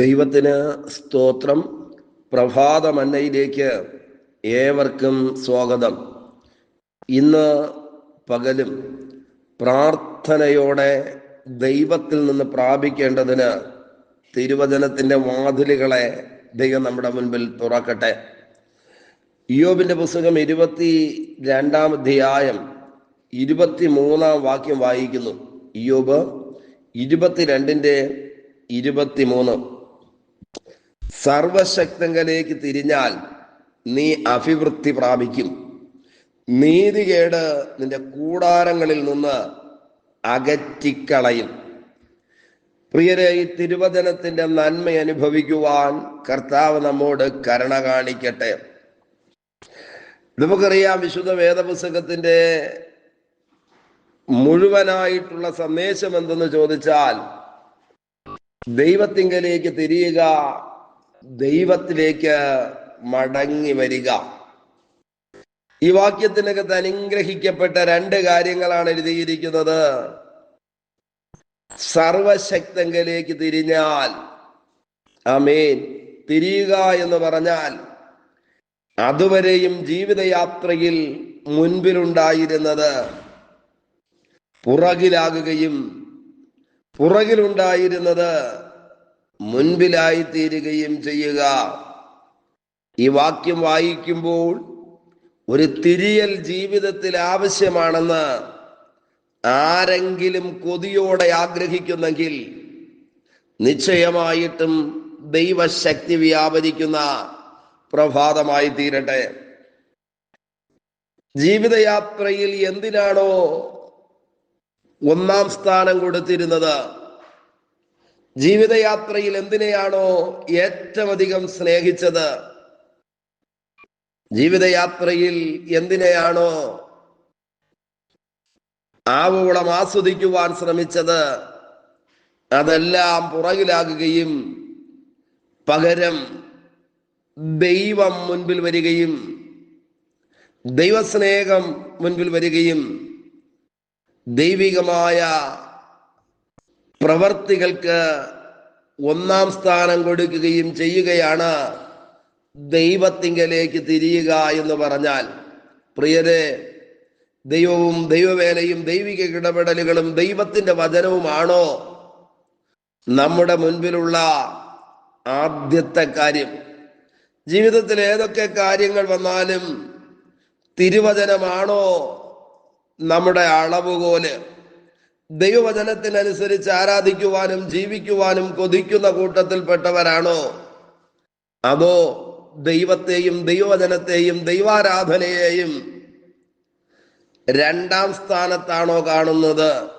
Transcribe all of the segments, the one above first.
ദൈവത്തിന് സ്തോത്രം. പ്രഭാതമന്നയിലേക്ക് ഏവർക്കും സ്വാഗതം. ഇന്ന് പകലും പ്രാർത്ഥനയോടെ ദൈവത്തിൽ നിന്ന് പ്രാപിക്കേണ്ടതിന് തിരുവചനത്തിന്റെ വാതിലുകളെ ദൈവം നമ്മുടെ മുൻപിൽ തുറക്കട്ടെ. യോബിന്റെ പുസ്തകം ഇരുപത്തി രണ്ടാം അധ്യായം ഇരുപത്തി മൂന്നാം വാക്യം വായിക്കുന്നു. യോബ് ഇരുപത്തിരണ്ടിന്റെ ഇരുപത്തി ഇരുപത്തിമൂന്ന്. സർവശക്തങ്കലേക്ക് തിരിഞ്ഞാൽ നീ അഭിവൃദ്ധി പ്രാപിക്കും. നീതികേട് നിന്റെ കൂടാരങ്ങളിൽ നിന്ന് അകറ്റിക്കളയും. പ്രിയരെ ഈ തിരുവചനത്തിന്റെ നന്മ അനുഭവിക്കുവാൻ കർത്താവ് നമ്മോട് കരുണ കാണിക്കട്ടെ. നമുക്കറിയാം വിശുദ്ധ വേദപുസ്തകത്തിന്റെ മുഴുവനായിട്ടുള്ള സന്ദേശം എന്തെന്ന് ചോദിച്ചാൽ ദൈവത്തിങ്കലേക്ക് തിരിയുക ദൈവത്തിലേക്ക് മടങ്ങി വരിക. ഈ വാക്യത്തിനകത്ത് അനുഗ്രഹിക്കപ്പെട്ട രണ്ട് കാര്യങ്ങളാണ് എഴുതിയിരിക്കുന്നത്. സർവശക്തങ്കലേക്ക് തിരിഞ്ഞാൽ അമേൻ തിരിയുക എന്ന് പറഞ്ഞാൽ അതുവരെയും ജീവിതയാത്രയിൽ മുൻപിലുണ്ടായിരുന്നത് പുറകിലാകുകയും പുറകിലുണ്ടായിരുന്നത് മുൻപിലായി തീരുകയും ചെയ്യുക. ഈ വാക്യം വായിക്കുമ്പോൾ ഒരു തിരിയൽ ജീവിതത്തിൽ ആവശ്യമാണെന്ന് ആരെങ്കിലും കൊതിയോടെ ആഗ്രഹിക്കുന്നെങ്കിൽ നിശ്ചയമായിട്ടും ദൈവശക്തി വ്യാപരിക്കുന്ന പ്രഭാതമായി തീരട്ടെ. ജീവിതയാത്രയിൽ എന്തിനാണോ ഒന്നാം സ്ഥാനം കൊടുത്തിരുന്നത്? ജീവിതയാത്രയിൽ എന്തിനെയാണോ ഏറ്റവും അധികം സ്നേഹിച്ചത്? ജീവിതയാത്രയിൽ എന്തിനെയാണോ ആവോളം ആസ്വദിക്കുവാൻ ശ്രമിച്ചത്? അതെല്ലാം പുറകിലാകുകയും പകരം ദൈവം മുൻപിൽ വരികയും ദൈവസ്നേഹം മുൻപിൽ വരികയും ദൈവികമായ പ്രവർത്തികൾക്ക് ഒന്നാം സ്ഥാനം കൊടുക്കുകയും ചെയ്യുകയാണ്. ദൈവത്തിങ്കലേക്ക് തിരിയുക എന്ന് പറഞ്ഞാൽ പ്രിയരെ ദൈവവും ദൈവവേലയും ദൈവിക ഇടപെടലുകളും ദൈവത്തിന്റെ വചനവുമാണോ? നമ്മുടെ മുൻപിലുള്ള ആദ്യത്തെ കാര്യം ജീവിതത്തിൽ ഏതൊക്കെ കാര്യങ്ങൾ വന്നാലും തിരുവചനമാണോ നമ്മുടെ അളവുകോൽ? ദൈവവചനത്തിനനുസരിച്ച് ആരാധിക്കുവാനും ജീവിക്കുവാനും കൊതിക്കുന്ന കൂട്ടത്തിൽപ്പെട്ടവരാണോ? അതോ ദൈവത്തെയും ദൈവവചനത്തെയും ദൈവാരാധനയെയും രണ്ടാം സ്ഥാനത്താണോ കാണുന്നത്?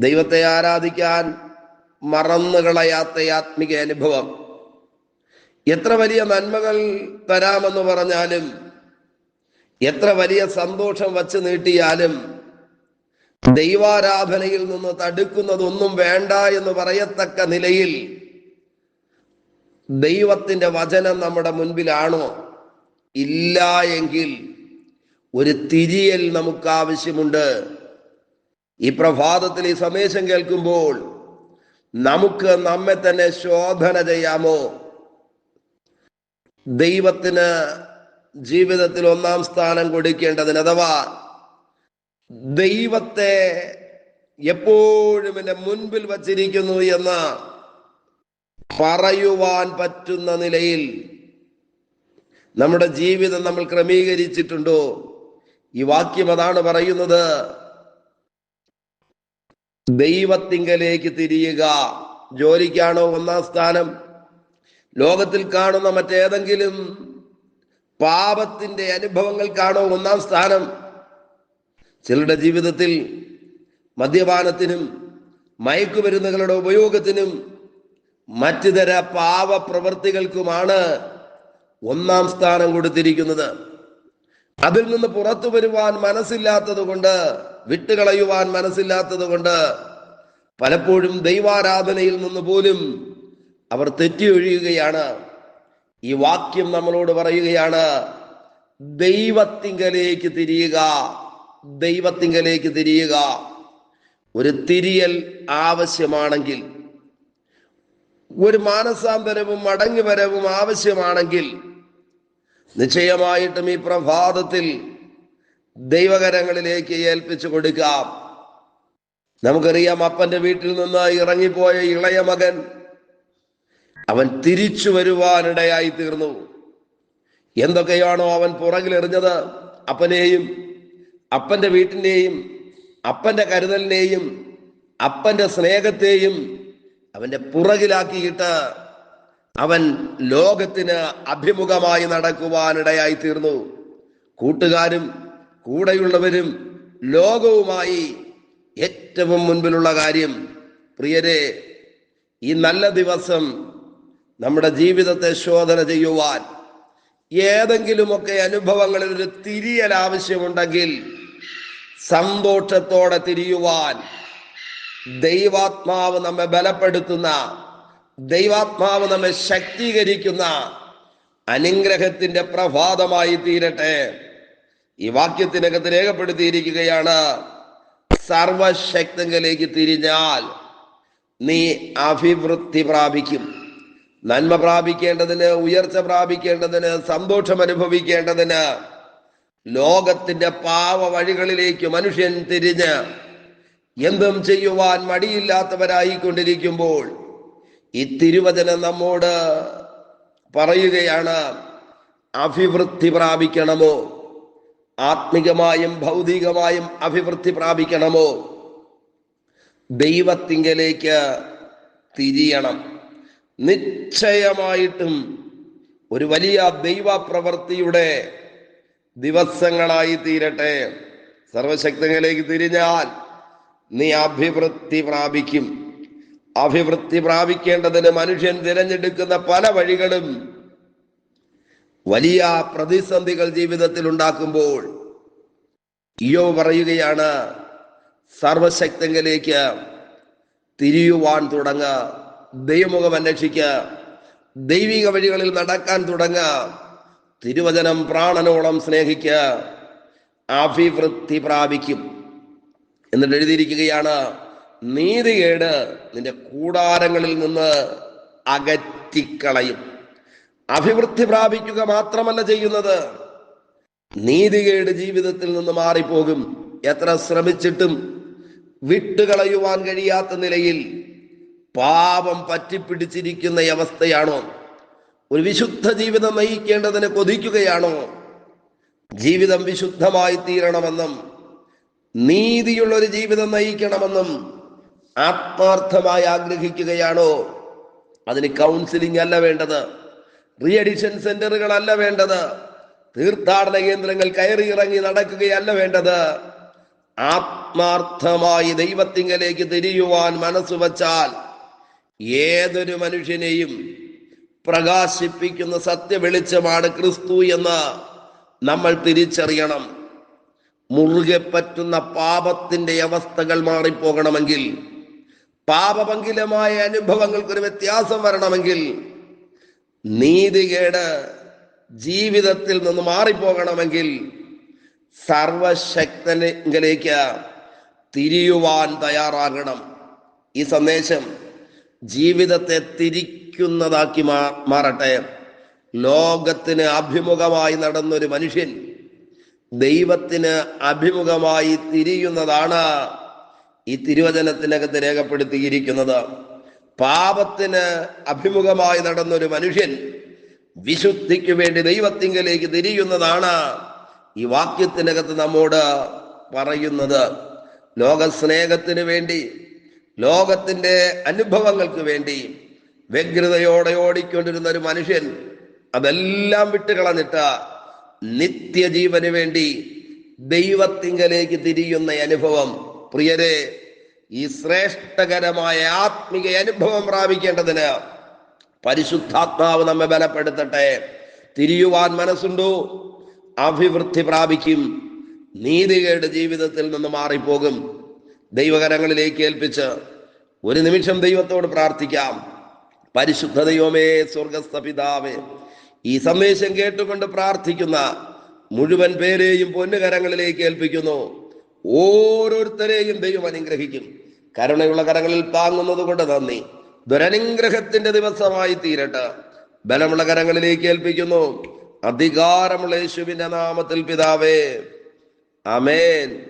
ദൈവത്തെ ആരാധിക്കാൻ മറന്നുകളയാത്ത ആത്മിക അനുഭവം. എത്ര വലിയ നന്മകൾ തരാമെന്ന് പറഞ്ഞാലും എത്ര വലിയ സന്തോഷം വച്ച് നീട്ടിയാലും ദൈവാരാധനയിൽ നിന്ന് തടുക്കുന്നതൊന്നും വേണ്ട എന്ന് പറയത്തക്ക നിലയിൽ ദൈവത്തിന്റെ വചനം നമ്മുടെ മുൻപിലാണോ? ഇല്ല എങ്കിൽ ഒരു തിരിയൽ നമുക്ക് ആവശ്യമുണ്ട് ഈ പ്രഭാതത്തിൽ ഈ സന്ദേശം കേൾക്കുമ്പോൾ നമുക്ക് നമ്മെ തന്നെ ശോധന ചെയ്യാമോ? ദൈവത്തിന് ജീവിതത്തിൽ ഒന്നാം സ്ഥാനം കൊടുക്കേണ്ടതിന് അഥവാ ദൈവത്തെ എപ്പോഴും എന്റെ മുൻപിൽ വച്ചിരിക്കുന്നു എന്ന് പറയുവാൻ പറ്റുന്ന നിലയിൽ നമ്മുടെ ജീവിതം നമ്മൾ ക്രമീകരിച്ചിട്ടുണ്ടോ? ഈ വാക്യം അതാണ് പറയുന്നത്. ദൈവത്തിങ്കലേക്ക് തിരിയുക. ജോലിക്കാണോ ഒന്നാം സ്ഥാനം? ലോകത്തിൽ കാണുന്ന മറ്റേതെങ്കിലും പാപത്തിന്റെ അനുഭവങ്ങൾക്കാണോ ഒന്നാം സ്ഥാനം? ചിലരുടെ ജീവിതത്തിൽ മദ്യപാനത്തിനും മയക്കുമരുന്നുകളുടെ ഉപയോഗത്തിനും മറ്റുതര പാവപ്രവർത്തികൾക്കുമാണ് ഒന്നാം സ്ഥാനം കൊടുത്തിരിക്കുന്നത്. അതിൽ നിന്ന് പുറത്തു വരുവാൻ മനസ്സില്ലാത്തത് കൊണ്ട് വിട്ടുകളയുവാൻ മനസ്സില്ലാത്തത് കൊണ്ട് പലപ്പോഴും ദൈവാരാധനയിൽ നിന്ന് പോലും അവർ തെറ്റിയൊഴിയുകയാണ്. ഈ വാക്യം നമ്മളോട് പറയുകയാണ് ദൈവത്തിങ്കലേക്ക് തിരിയുക. ദൈവത്തിങ്കലേക്ക് തിരിയുക. ഒരു തിരിയൽ ആവശ്യമാണെങ്കിൽ ഒരു മാനസാന്തരവും മടങ്ങിവരവും ആവശ്യമാണെങ്കിൽ നിശ്ചയമായിട്ടും ഈ പ്രഭാതത്തിൽ ദൈവകരങ്ങളിലേക്ക് ഏൽപ്പിച്ചു കൊടുക്കാം നമുക്കറിയാം അപ്പന്റെ വീട്ടിൽ നിന്ന് ഇറങ്ങിപ്പോയ ഇളയ മകൻ അവൻ തിരിച്ചു വരുവാനിടയായി തീർന്നു എന്തൊക്കെയാണോ അവൻ പുറകിലെറിഞ്ഞത് അപ്പനെയും അപ്പന്റെ വീട്ടിനെയും അപ്പന്റെ കരുതലിനെയും അപ്പന്റെ സ്നേഹത്തെയും അവന്റെ പുറകിലാക്കിയിട്ട് അവൻ ലോകത്തിന് അഭിമുഖമായി നടക്കുവാനിടയായി തീർന്നു കൂട്ടുകാരും കൂടെയുള്ളവരും ലോകവുമായി ഏറ്റവും മുൻപിലുള്ള കാര്യം പ്രിയരെ ഈ നല്ല ദിവസം നമ്മുടെ ജീവിതത്തെ ശോധന ചെയ്യുവാൻ ഏതെങ്കിലുമൊക്കെ അനുഭവങ്ങളിൽ ഒരു തിരിയൽ ആവശ്യമുണ്ടെങ്കിൽ സന്തോഷത്തോടെ തിരിയുവാൻ ദൈവാത്മാവ് നമ്മെ ബലപ്പെടുത്തുന്ന ദൈവാത്മാവ് നമ്മെ ശക്തീകരിക്കുന്ന അനുഗ്രഹത്തിന്റെ പ്രഭാതമായി തീരട്ടെ. ഈ വാക്യത്തിനകത്ത് രേഖപ്പെടുത്തിയിരിക്കുകയാണ് സർവശക്തങ്ങളിലേക്ക് തിരിഞ്ഞാൽ നീ അഭിവൃദ്ധി പ്രാപിക്കും. നന്മ പ്രാപിക്കേണ്ടതിന് ഉയർച്ച പ്രാപിക്കേണ്ടതിന് സന്തോഷം അനുഭവിക്കേണ്ടതിന് ലോകത്തിന്റെ പാവ വഴികളിലേക്ക് മനുഷ്യൻ തിരിഞ്ഞ് എന്തും ചെയ്യുവാൻ മടിയില്ലാത്തവരായിക്കൊണ്ടിരിക്കുമ്പോൾ ഈ തിരുവചനം നമ്മോട് പറയുകയാണ് അഭിവൃദ്ധി പ്രാപിക്കണമോ? ആത്മികമായും ഭൗതികമായും അഭിവൃദ്ധി പ്രാപിക്കണമോ? ദൈവത്തിങ്കലേക്ക് തിരിയണം. നിശ്ചയമായിട്ടും ഒരു വലിയ ദൈവ പ്രവൃത്തിയുടെ ദിവസങ്ങളായി തീരട്ടെ. സർവശക്തങ്ങളിലേക്ക് തിരിഞ്ഞാൽ നീ അഭിവൃദ്ധി പ്രാപിക്കും. അഭിവൃദ്ധി പ്രാപിക്കേണ്ടതിന് മനുഷ്യൻ തിരഞ്ഞെടുക്കുന്ന പല വഴികളും വലിയ പ്രതിസന്ധികൾ ജീവിതത്തിൽ ഉണ്ടാക്കുമ്പോൾ ഇയോ പറയുകയാണ് സർവശക്തങ്ങളിലേക്ക് തിരിയുവാൻ തുടങ്ങുക ദൈവമുഖം അന്വേഷിക്കുക ദൈവിക വഴികളിൽ നടക്കാൻ തുടങ്ങ. തിരുവചനം പ്രാണനോളം സ്നേഹിക്ക അഭിവൃദ്ധി പ്രാപിക്കും. എന്നിട്ട് എഴുതിയിരിക്കുകയാണ് നീതികേട് നിന്റെ കൂടാരങ്ങളിൽ നിന്ന് അകറ്റിക്കളയും. അഭിവൃദ്ധി പ്രാപിക്കുക മാത്രമല്ല ചെയ്യുന്നത്. നീതികേട് ജീവിതത്തിൽ നിന്ന് മാറിപ്പോകും. എത്ര ശ്രമിച്ചിട്ടും വിട്ടുകളയുവാൻ കഴിയാത്ത നിലയിൽ പാപം പറ്റിപ്പിടിച്ചിരിക്കുന്ന അവസ്ഥയാണോ? ഒരു വിശുദ്ധ ജീവിതം നയിക്കേണ്ടതിന് കൊതിക്കുകയാണോ? ജീവിതം വിശുദ്ധമായി തീരണമെന്നും നീതിയുള്ള ഒരു ജീവിതം നയിക്കണമെന്നും ആത്മാർത്ഥമായി ആഗ്രഹിക്കുകയാണോ? അതിന് കൗൺസിലിംഗ് അല്ല വേണ്ടത് റീ അഡിഷൻ സെന്ററുകളല്ല വേണ്ടത് തീർത്ഥാടന കേന്ദ്രങ്ങൾ കയറി ഇറങ്ങി നടക്കുകയല്ല വേണ്ടത്. ആത്മാർത്ഥമായി ദൈവത്തിങ്കലേക്ക് തിരിയുവാൻ മനസ്സ് വച്ചാൽ ഏതൊരു മനുഷ്യനെയും പ്രകാശിപ്പിക്കുന്ന സത്യ വെളിച്ചമാണ് ക്രിസ്തു എന്ന് നമ്മൾ തിരിച്ചറിയണം. മുറുകെ പറ്റുന്ന പാപത്തിന്റെ അവസ്ഥകൾ മാറിപ്പോകണമെങ്കിൽ പാപപങ്കിലമായ അനുഭവങ്ങൾക്കൊരു വ്യത്യാസം വരണമെങ്കിൽ നീതികേട് ജീവിതത്തിൽ നിന്ന് മാറിപ്പോകണമെങ്കിൽ സർവശക്തനെങ്കിലേക്ക് തിരിയുവാൻ തയ്യാറാകണം. ഈ സന്ദേശം ജീവിതത്തെ തിരിക്കുന്നതാക്കി മാ- മാറട്ടെ. ലോകത്തിന് അഭിമുഖമായി നടന്നൊരു മനുഷ്യൻ ദൈവത്തിന് അഭിമുഖമായി തിരിയുന്നതാണ് ഈ തിരുവചനത്തിനകത്ത് രേഖപ്പെടുത്തിയിരിക്കുന്നത്. പാപത്തിന് അഭിമുഖമായി നടന്നൊരു മനുഷ്യൻ വിശുദ്ധിക്ക് വേണ്ടി ദൈവത്തിങ്കലേക്ക് തിരിയുന്നതാണ് ഈ വാക്യത്തിനകത്ത് നമ്മോട് പറയുന്നത്. ലോകസ്നേഹത്തിന് വേണ്ടി ലോകത്തിന്റെ അനുഭവങ്ങൾക്ക് വേണ്ടി വ്യഗ്രതയോടെ ഓടിക്കൊണ്ടിരുന്ന ഒരു മനുഷ്യൻ അതെല്ലാം വിട്ട് വിട്ടുകളഞ്ഞിട്ട് നിത്യജീവന് വേണ്ടി ദൈവത്തിങ്കലേക്ക് തിരിയുന്ന അനുഭവം. പ്രിയരെ ഈ ശ്രേഷ്ഠകരമായ ആത്മിക അനുഭവം പ്രാപിക്കേണ്ടതിന് പരിശുദ്ധാത്മാവ് നമ്മെ ബലപ്പെടുത്തട്ടെ. തിരിയുവാൻ മനസ്സുണ്ടോ? അഭിവൃദ്ധി പ്രാപിക്കും. നീതികേട് ജീവിതത്തിൽ നിന്ന് മാറിപ്പോകും. ദൈവകരങ്ങളിലേക്ക് ഏൽപ്പിച്ച് ഒരു നിമിഷം ദൈവത്തോട് പ്രാർത്ഥിക്കാം. പരിശുദ്ധ ദൈവമേ സ്വർഗസ്ഥ പിതാവേ ഈ സന്ദേശം കേട്ടുകൊണ്ട് പ്രാർത്ഥിക്കുന്ന മുഴുവൻ പേരെയും പൊന്നുകരങ്ങളിലേക്ക് ഏൽപ്പിക്കുന്നു. ഓരോരുത്തരെയും ദൈവം അനുഗ്രഹിക്കും. കരുണയുള്ള കരങ്ങളിൽ താങ്ങുന്നത് കൊണ്ട് നന്ദി. ദുരനുഗ്രഹത്തിന്റെ ദിവസമായി തീരട്ടെ. ബലമുള്ള കരങ്ങളിലേക്ക് ഏൽപ്പിക്കുന്നു. അധികാരമുള്ള യേശുവിന്റെ നാമത്തിൽ പിതാവേ. ആമേൻ.